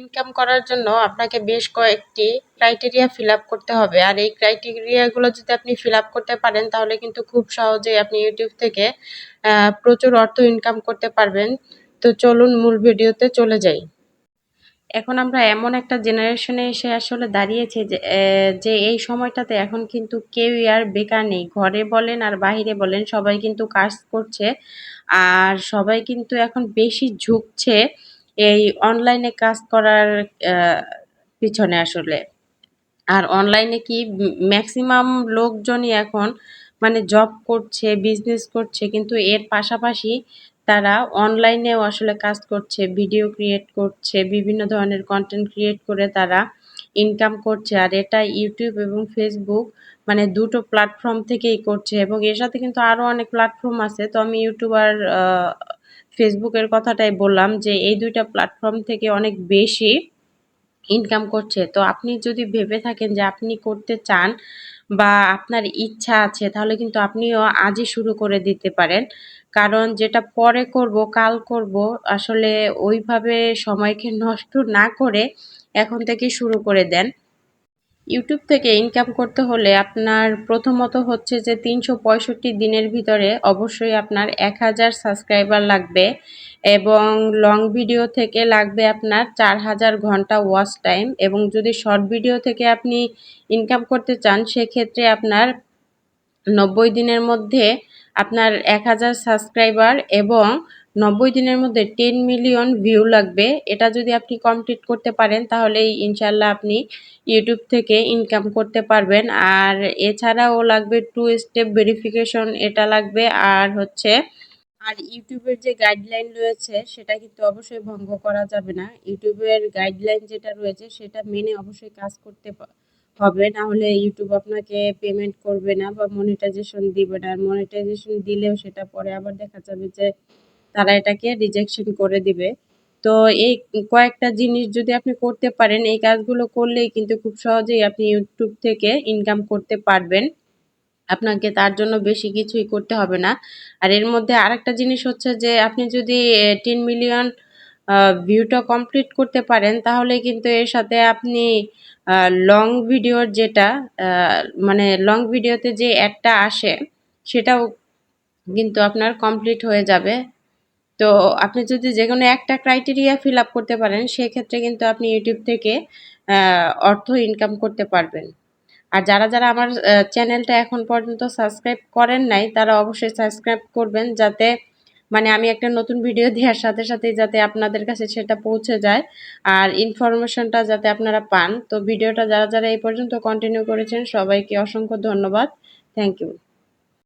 Income করার জন্য আপনাকে বেশ কয়েকটি ক্রাইটেরিয়া ফিল আপ করতে হবে। আর এই ক্রাইটেরিয়াগুলো যদি আপনি ফিল আপ করতে পারেন, তাহলে কিন্তু খুব সহজেই আপনি ইউটিউব থেকে প্রচুর অর্থ ইনকাম করতে পারবেন। তো চলুন মূল ভিডিওতে চলে যাই। এখন আমরা এমন একটা জেনারেশনে এসে আসলে দাঁড়িয়েছি যে যে এই সময়টাতে এখন কিন্তু কেউই আর বেকার নেই। ঘরে বলেন আর বাহিরে বলেন, সবাই কিন্তু কাজ করছে। আর সবাই কিন্তু এখন বেশি ঝুঁকছে। এই অনলাইনে কাজ করার পিছনে আসলে। আর অনলাইনে কি ম্যাক্সিমাম লোকজনই এখন মানে জব করছে বিজনেস করছে, কিন্তু এর পাশাপাশি তারা অনলাইনেও আসলে কাজ করছে ভিডিও ক্রিয়েট করছে, বিভিন্ন ধরনের কন্টেন্ট ক্রিয়েট করে তারা ইনকাম করছে। আর এটা ইউটিউব এবং ফেসবুক মানে দুটো প্ল্যাটফর্ম থেকেই করছে এবং এর সাথে কিন্তু আরও অনেক প্ল্যাটফর্ম আছে। তো আমি ইউটিউব আর ফেসবুকের কথাটাই বললাম যে এই দুইটা প্ল্যাটফর্ম থেকে অনেক বেশি ইনকাম করছে। তো আপনি যদি ভেবে থাকেন যে আপনি করতে চান বা আপনার ইচ্ছা আছে, তাহলে কিন্তু আপনিও আজই শুরু করে দিতে পারেন। কারণ যেটা পরে করব, কাল করব, আসলে ওইভাবে সময়কে নষ্ট না করে এখন থেকে শুরু করে দেন। ইউটিউব থেকে ইনকাম করতে হলে আপনার প্রথমত হচ্ছে যে তিনশো পঁয়ষট্টি দিনের ভিতরে অবশ্যই আপনার এক হাজার সাবস্ক্রাইবার লাগবে এবং লং ভিডিও থেকে লাগবে আপনার চার হাজার ঘণ্টা ওয়াচ টাইম এবং যদি শর্ট ভিডিও থেকে আপনি ইনকাম করতে চান, সেক্ষেত্রে আপনার নব্বই দিনের মধ্যে আপনার এক হাজার সাবস্ক্রাইবার এবং নব্বই দিনের মধ্যে টেন মিলিয়ন ভিউ লাগবে। এটা যদি আপনি কমপ্লিট করতে পারেন, তাহলে ইনশাল্লাহ আপনি ইউটিউব থেকে ইনকাম করতে পারবেন। আর এছাড়াও লাগবে টু স্টেপ ভেরিফিকেশন এটা লাগবে। আর হচ্ছে, আর ইউটিউবের যে গাইডলাইন রয়েছে, সেটা কিন্তু অবশ্যই ভঙ্গ করা যাবে না। ইউটিউবের গাইডলাইন যেটা রয়েছে, সেটা মেনে অবশ্যই কাজ করতে হবে। না হলে ইউটিউব আপনাকে পেমেন্ট করবে না বা মনিটাইজেশন দিবে না। মনিটাইজেশন দিলেও সেটা পরে আবার দেখা যাবে যে তারা এটাকে রিজেকশন করে দিবে। তো এই কয়েকটা জিনিস যদি আপনি করতে পারেন, এই কাজগুলো করলেই কিন্তু খুব সহজেই আপনি ইউটিউব থেকে ইনকাম করতে পারবেন। আপনাকে তার জন্য বেশি কিছুই করতে হবে না। আর এর মধ্যে আরেকটা জিনিস হচ্ছে যে, আপনি যদি টেন মিলিয়ন ভিউটা কমপ্লিট করতে পারেন, তাহলে কিন্তু এর সাথে আপনি লং ভিডিওর যেটা মানে লং ভিডিওতে যে অ্যাডটা আসে, সেটাও কিন্তু আপনার কমপ্লিট হয়ে যাবে। তো আপনি যদি যে কোনো একটা ক্রাইটেরিয়া ফিল আপ করতে পারেন, সেক্ষেত্রে কিন্তু আপনি ইউটিউব থেকে অর্থ ইনকাম করতে পারবেন। আর যারা যারা আমার চ্যানেলটা এখন পর্যন্ত সাবস্ক্রাইব করেন নাই, তারা অবশ্যই সাবস্ক্রাইব করবেন যাতে মানে আমি একটা নতুন ভিডিও দেওয়ার সাথে সাথে যাতে আপনাদের কাছে সেটা পৌঁছে যায়। আর ইনফরমেশনটা যাতে আপনারা পান। তো ভিডিওটা যারা যারা এই পর্যন্ত কন্টিনিউ করেছেন, সবাইকে অসংখ্য ধন্যবাদ। Thank you